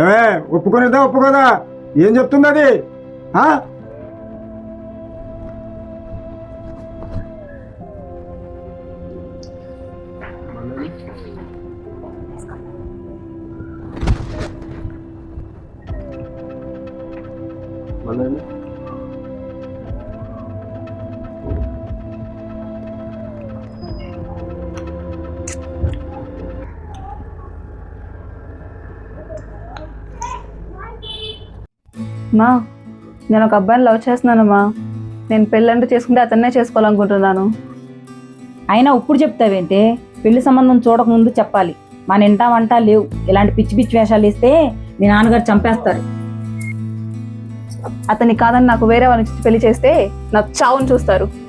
ఏమే ఒప్పుకునేదా ఒప్పుకోదా? ఏం చెప్తుంది అది ఆ? మా నేను ఒక అబ్బాయిని లవ్ చేస్తున్నానమ్మా నేను పెళ్ళంటూ చేసుకుంటే అతన్నే చేసుకోవాలనుకుంటున్నాను. అయినా ఇప్పుడు చెప్తావేంటే పెళ్ళి సంబంధం చూడకముందు చెప్పాలి. మన ఇంటా వంట లేవు. ఇలాంటి పిచ్చి పిచ్చి వేషాలు ఇస్తే మీ నాన్నగారు చంపేస్తారు. అతన్ని కాదని నాకు వేరే వాళ్ళని పెళ్ళి చేస్తే నాకు చావుని చూస్తారు.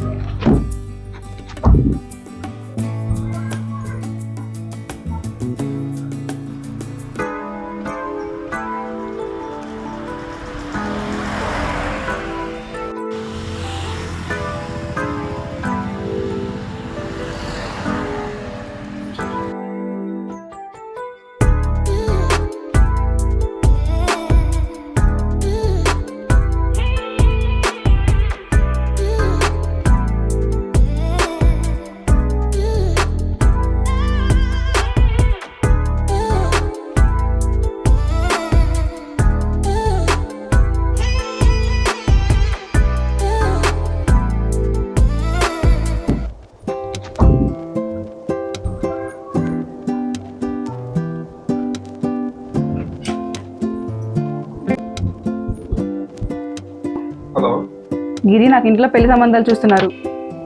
గిరి నాకు ఇంట్లో పెళ్ళి సంబంధాలు చూస్తున్నారు.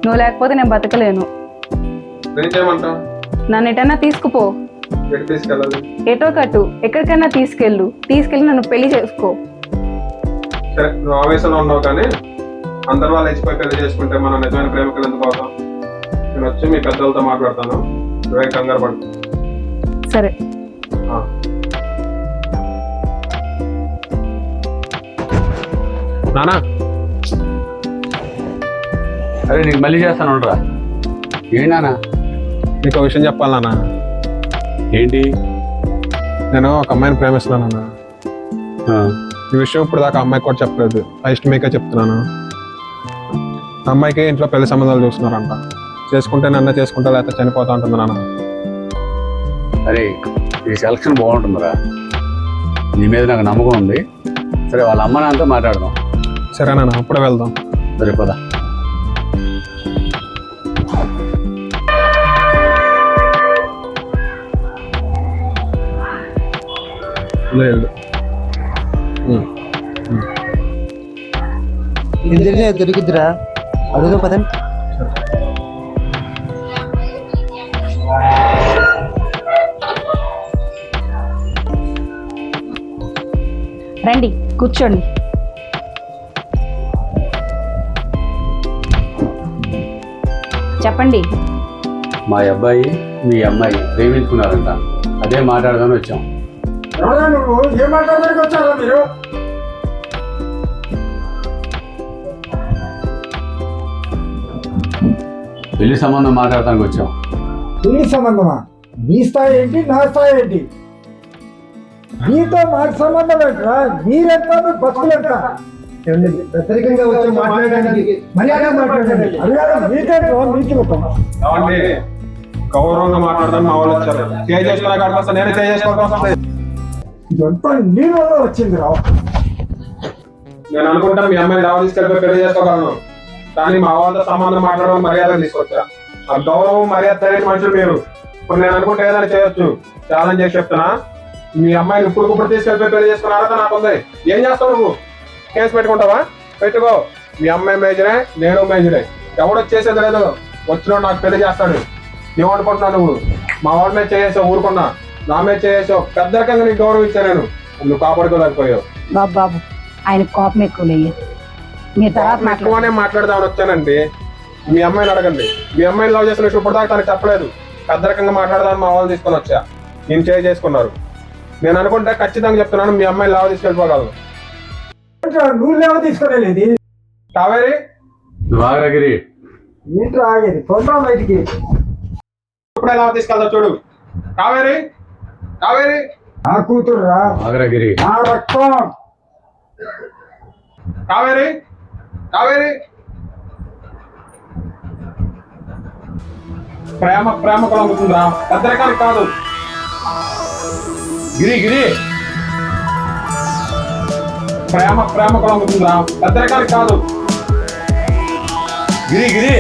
నువ్వు లేకపోతే నేను బతకలేను. నన్ను ఎటన్నా తీసుకుపో. ఎటు కట్టు ఎక్కడికైనా తీసుకెళ్ళు. తీసుకెళ్ళి నన్ను పెళ్ళి చేసుకో. సరే నువ్వు ఆవేశంలో ఉన్నావు కానీ అందరు వాళ్ళు ఇచ్చిపోయి పెళ్ళి చేసుకుంటే మన నిజమైన ప్రేమికులు ఎందుకు అవుతాం? నేను వచ్చి మీ పెద్దలతో మాట్లాడతాను. నువ్వేం కంగారు పడు సరే. ఆ. నానా అరే నీకు మళ్ళీ చేస్తాను ఉండరా? ఏంటన్నా నీకు ఒక విషయం చెప్పాలి నాన్న. ఏంటి? నేను ఒక అమ్మాయిని ప్రేమిస్తున్నాను నాన్న. ఆ, ఈ విషయం ఇప్పుడు దాకా అమ్మాయికి కూడా చెప్పలేదు. ఫస్ట్ మీకే చెప్తున్నాను. అమ్మాయికి ఇంట్లో పెళ్ళి సంబంధాలు చూస్తున్నారంట. చేసుకుంటే నన్ను చేసుకుంటా లేకపోతే చనిపోతా ఉంటుంది నాన్న. అరే ఈ సెలక్షన్ బాగుంటుందిరా. నీ మీద నాకు నమ్మకం ఉంది. సరే వాళ్ళ అమ్మ నాన్నతో మాట్లాడదాం. సరే నాన్న అప్పుడే వెళ్దాం. సరే పద. లేదు. ఇద్దరినే దొరికిద్దిరా? అడుగు పదండి రండి కూర్చోండి. చెప్పండి. మా అబ్బాయి మీ అమ్మాయి ప్రేమించుకున్నారంట. అదే మాట్లాడదామని వచ్చాం. ఎవరా నువ్వు? ఏం మాట్లాడడానికి వచ్చారా మీరు? పెళ్ళి సంబంధం మాట్లాడటానికి వచ్చాం. పెళ్ళి సంబంధమా? మీ స్థాయి ఏంటి నా స్థాయి ఏంటి? మీతో మాకు సంబంధం ఏంట్రా? మీరెంత బతుకులెంత ప్రత్యేకంగా వచ్చి మాట్లాడడానికి మర్యాద మాట్లాడండి. అడిగారా మీకేంట్రా మీకు గౌరవంగా మాట్లాడదాం మా వాళ్ళు వచ్చారు. కాడికి వస్తే నేనే వస్తుంది ఇదంతా నీ వల్ల వచ్చింది రా నేను అనుకుంటాను మీ అమ్మాయిని దావ తీసుకెళ్ళి పెళ్ళి చేసుకోగలను. కానీ మా వాళ్ళతో సంబంధం మాట్లాడడం మర్యాద తీసుకొచ్చా? ఆ గౌరవం మర్యాద తెలియని మనుషులు మీరు. ఇప్పుడు నేను అనుకుంటే ఏదైనా చేయొచ్చు. ఛాలెంజ్ చేసి చెప్తున్నా. మీ అమ్మాయిని ఇప్పుడు ఇప్పుడు తీసుకెళ్ళి పెళ్ళి చేసుకున్న అర్హత నాకు ఉంది ఏం చేస్తావు నువ్వు? కేసు పెట్టుకుంటావా? పెట్టుకో. మీ అమ్మాయి మేజరే నేను మేజరే. ఎవడొచ్చేసేది లేదు. వచ్చిన నాకు పెళ్ళి చేస్తాడు. ఏమనుకుంటున్నావు నువ్వు? మా వాడి మీద చేసే ఊరుకున్నా. నా మీద చేసావు పెద్ద రకంగా నీకు గౌరవం ఇచ్చా నేను నువ్వు కాపాడుకోలేకపోయావు. బాబు బాబు ఆయన కోపం ఎక్కువ మీరు తర్వాత ఎక్కువనే మాట్లాడదామని వచ్చానండి. మీ అమ్మాయిని అడగండి. మీ అమ్మాయిని లవ్ చేసిన విషయం ఇప్పటిదాకా తనకు చెప్పలేదు. పెద్ద రకంగా మాట్లాడదామని మా వాళ్ళు తీసుకొని వచ్చా. నేను చేయి చేసుకున్నారు. నేను అనుకుంటే ఖచ్చితంగా చెప్తున్నాను మీ అమ్మాయి లావ తీసుకెళ్ళిపోగలను. నువ్వు లేవ తీసుకునేది కావేరి? నువ్వు ఆగరగిరి ఏంట్రా ఆగేది తొందర బయటికి? ఇప్పుడే లావ తీసుకెళ్తా చూడు. కావేరి? నా కూతురు రా ఆగరగిరి నా రక్తం. కావేరి? కావేరి? ప్రేమ ప్రేమ కొలముతుందిరా పెద్దరికానికి కాదు. గిరి గిరి. ప్రేమ ప్రేమ కొలముతుందిరా పెద్దరికానికి కాదు. గిరి గిరి.